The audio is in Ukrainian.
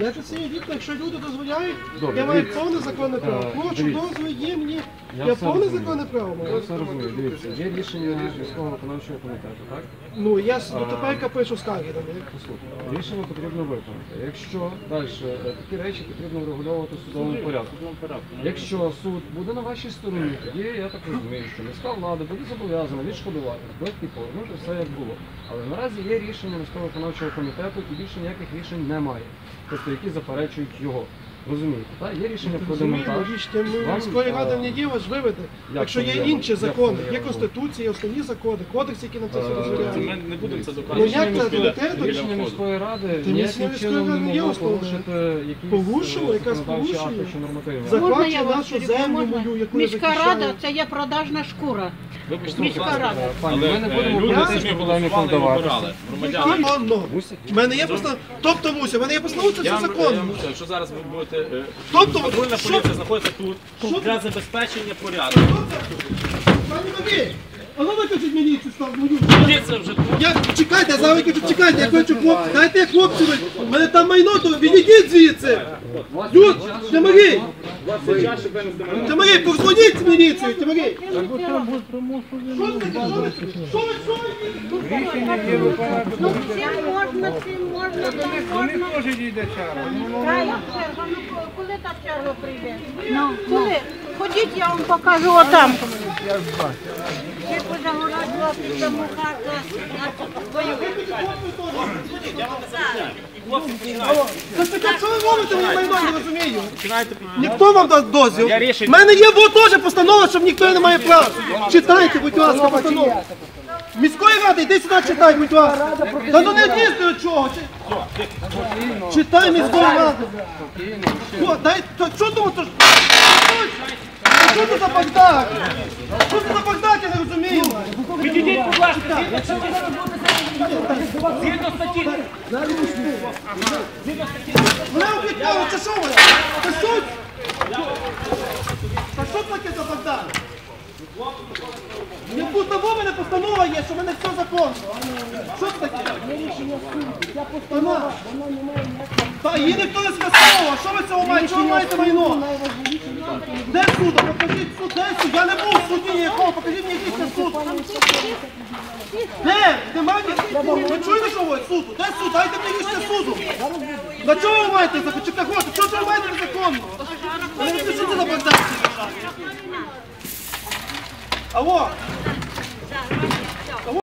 Я це дійсно, якщо люди дозволяють, Добре, я маю дивіться. повне законне право. Е, дивіться. є мені. Я Я все повне розумію. законне право Я маю. все розумію. Дивіться, є рішення військового виконавчого комітету, так? Ну я ж дотепер пишу скарги них. Послухайте, рішення потрібно виконати. Якщо далі такі речі потрібно врегульовувати в судовому порядку. Якщо суд буде на вашій стороні, тоді я так розумію, що міська влада буде зобов'язана відшкодувати збитки, повернути все як було. Але наразі є рішення міського виконавчого комітету і більше ніяких рішень немає, тобто які заперечують його. Розумієте, так? Є рішення про демонтаж. Рішення Вам, міської ради е, не є важливе. Якщо є інші Як закони, є є конституція, основні закони, кодекс, які нам це все Е, дозволяє. Ми не будемо це Ну, доказувати. як це міської- рішення міської ради ніяким чином не могло порушити якісь Порушило, е, чи нормативні. Можна Захвачує я вас нашу землю мою, яку я Міська рада це є продажна шкура. Вибачте, Міська ласка, рада. Е, Пані, ми не е, будемо люди політичні самі полеміки голосували і вдаватися. вибирали. Громадяни. Законно. У мене є постанова. Тобто, Муся, в мене є постанова, це Я все вам я законно. вам мушу, якщо зараз ви будете... е, Тобто, Патрульна що- поліція знаходиться тут для забезпечення порядку. Пані а ну викажіть став мою. Поліція вже тут. Я чекайте, я зараз чекайте, я хочу хлопці, дайте я хлопців, у мене там майно, то відійдіть звідси. Юр, Тимарій, Тимарій, позвоніть в міліцію, ви? Ну, цим можна, всім можна, можна. теж йде чара. Та, як черга? Ну, коли та черга прийде? Ну, коли? Ходіть, я вам покажу отам. Ще позагородила після мухата. Та таке, що ви робите мені майно, не розумію. Ніхто вам дасть дозвіл. У мене є вот теж постанова, що ніхто не має права. Читайте, будь ласка, постанову. Міської ради, йди сюди, читай, будь ласка. Та ну не до чого. Чи- Читай міської ради. О, дай, то що думав, то ж... Та Що це за бардак? Що це за бардак, я не розумію. Підійдіть, будь ласка, згідно статті. Мене обліковано, це що ви? Це що? Та що таке за бардак? Не того мене постанова є, що в мене все законно. Що це таке? Постанова. Та її ніхто не скасовував. Що ви цього маєте? Чого ви маєте майно? Де суд? Покажіть суд, де суд? Я не був в суді ніякого, покажіть мені якийсь суд. Де? Немає? Ви чуєте, що говорить суду? Де суд? Дайте мені рішення суду. На чого ви маєте захочете гроші? Що ви маєте незаконно? Ви не це за бардак? Алло!